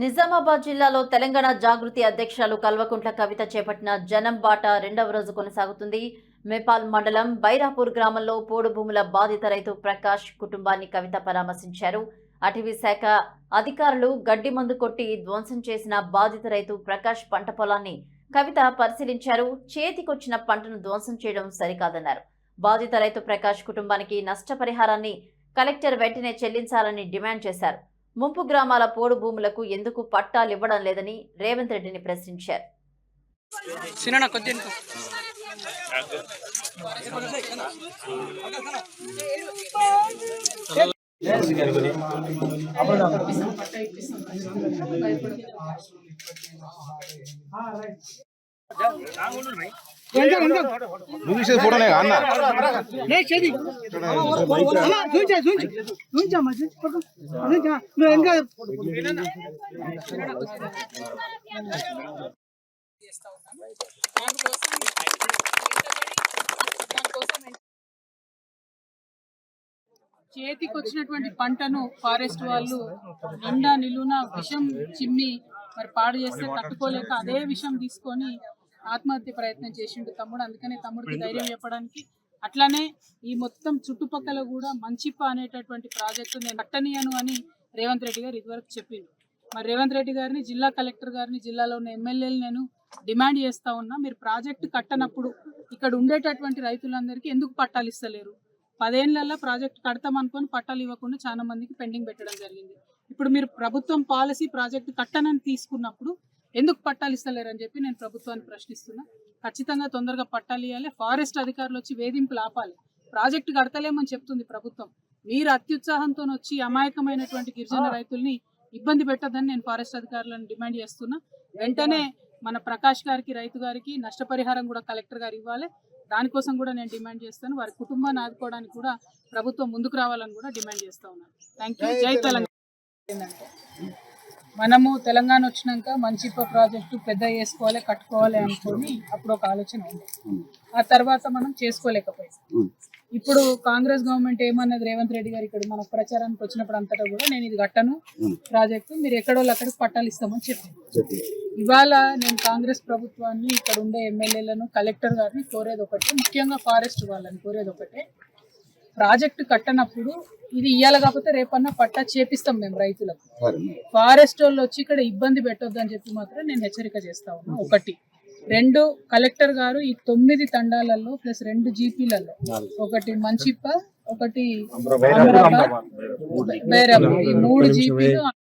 నిజామాబాద్ జిల్లాలో తెలంగాణ జాగృతి అధ్యక్షులు కల్వకుంట్ల కవిత చేపట్టిన జనం బాట రెండవ రోజు కొనసాగుతుంది. మేపాల్ మండలం బైరాపూర్ గ్రామంలో పోడు భూముల బాధిత రైతు ప్రకాష్ కుటుంబాన్ని కవిత పరామర్శించారు. అటవీ శాఖ అధికారులు గడ్డి మందు కొట్టి ధ్వంసం చేసిన బాధిత రైతు ప్రకాష్ పంట పొలాన్ని కవిత పరిశీలించారు. చేతికొచ్చిన పంటను ధ్వంసం చేయడం సరికాదన్నారు. బాధిత రైతు ప్రకాష్ కుటుంబానికి నష్టపరిహారాన్ని కలెక్టర్ వెంటనే చెల్లించాలని డిమాండ్ చేశారు. ముంపు గ్రామాల పోడు భూములకు ఎందుకు పట్టాలు ఇవ్వడం లేదని రేవంత్ రెడ్డిని ప్రశ్నించారు. ఫోటోనే అన్న. చేతికి వచ్చినటువంటి పంటను ఫారెస్ట్ వాళ్ళు నిండా నిలువున విషం చిమ్మి మరి పాడు చేస్తే తట్టుకోలేక అదే విషం తీసుకొని ఆత్మహత్య ప్రయత్నం చేసిండు తమ్ముడు. అందుకనే తమ్ముడికి ధైర్యం చెప్పడానికి అట్లానే ఈ మొత్తం చుట్టుపక్కల కూడా మంచిప్ప అనేటటువంటి ప్రాజెక్టు నేను కట్టనీయను అని రేవంత్ రెడ్డి గారు ఇదివరకు చెప్పిండు. మరి రేవంత్ రెడ్డి గారిని జిల్లా కలెక్టర్ గారిని జిల్లాలో ఉన్న ఎమ్మెల్యేలు నేను డిమాండ్ చేస్తా ఉన్నా మీరు ప్రాజెక్టు కట్టనప్పుడు ఇక్కడ ఉండేటటువంటి రైతులందరికీ ఎందుకు పట్టాలు ఇస్తలేరు? పదేళ్ళలో ప్రాజెక్ట్ కడతాం అనుకొని పట్టాలు ఇవ్వకుండా చాలా మందికి పెండింగ్ పెట్టడం జరిగింది. ఇప్పుడు మీరు ప్రభుత్వం పాలసీ ప్రాజెక్ట్ కట్టనని తీసుకున్నప్పుడు ఎందుకు పట్టాలు ఇస్తలేరు అని చెప్పి నేను ప్రభుత్వాన్ని ప్రశ్నిస్తున్నా. ఖచ్చితంగా తొందరగా పట్టాలు ఇవ్వాలి ఫారెస్ట్ అధికారులు వచ్చి వేధింపులు ఆపాలి. ప్రాజెక్టు కడతలేమని చెప్తుంది ప్రభుత్వం. మీరు అత్యుత్సాహంతో వచ్చి అమాయకమైనటువంటి గిరిజన రైతుల్ని ఇబ్బంది పెట్టద్దని నేను ఫారెస్ట్ అధికారులను డిమాండ్ చేస్తున్నా. వెంటనే మన ప్రకాష్ గారికి రైతు గారికి నష్టపరిహారం కూడా కలెక్టర్ గారు ఇవ్వాలి. దానికోసం కూడా నేను డిమాండ్ చేస్తాను. వారి కుటుంబాన్ని ఆదుకోవడానికి కూడా ప్రభుత్వం ముందుకు రావాలని కూడా డిమాండ్ చేస్తా ఉన్నాను. Thank you. జై తెలంగాణ. మనము తెలంగాణ వచ్చినాక మంచిప్ప ప్రాజెక్టు పెద్ద చేసుకోవాలి కట్టుకోవాలి అనుకొని అప్పుడు ఒక ఆలోచన ఉంది. ఆ తర్వాత మనం చేసుకోలేకపోయాం. ఇప్పుడు కాంగ్రెస్ గవర్నమెంట్ ఏమన్నది రేవంత్ రెడ్డి గారు ఇక్కడ మన ప్రచారానికి వచ్చినప్పుడు అంతటా కూడా నేను ఇది కట్టను. ప్రాజెక్టు మీరు ఎక్కడో అక్కడికి పట్టాలు ఇస్తామని చెప్పాను ఇవాళ నేను కాంగ్రెస్ ప్రభుత్వాన్ని ఇక్కడ ఉండే ఎమ్మెల్యేలను కలెక్టర్ గారిని కోరేది ఒకటే. ముఖ్యంగా ఫారెస్ట్ వాళ్ళని కోరేది ఒకటే. ప్రాజెక్టు కట్టనప్పుడు ఇది ఇయ్యాలి కాకపోతే రేపన్నా పట్టా చేపిస్తాం మేము రైతులకు. ఫారెస్ట్ వాళ్ళు వచ్చి ఇక్కడ ఇబ్బంది పెట్టొద్దు అని చెప్పి మాత్రం నేను హెచ్చరిక చేస్తా ఉన్నా. ఒకటి. రెండు కలెక్టర్ గారు ఈ తొమ్మిది తండాలలో ప్లస్ రెండు జీపీలలో. ఒకటి మంచిప్ప ఒకటి బైరాబాద్. ఈ మూడు జీపీలు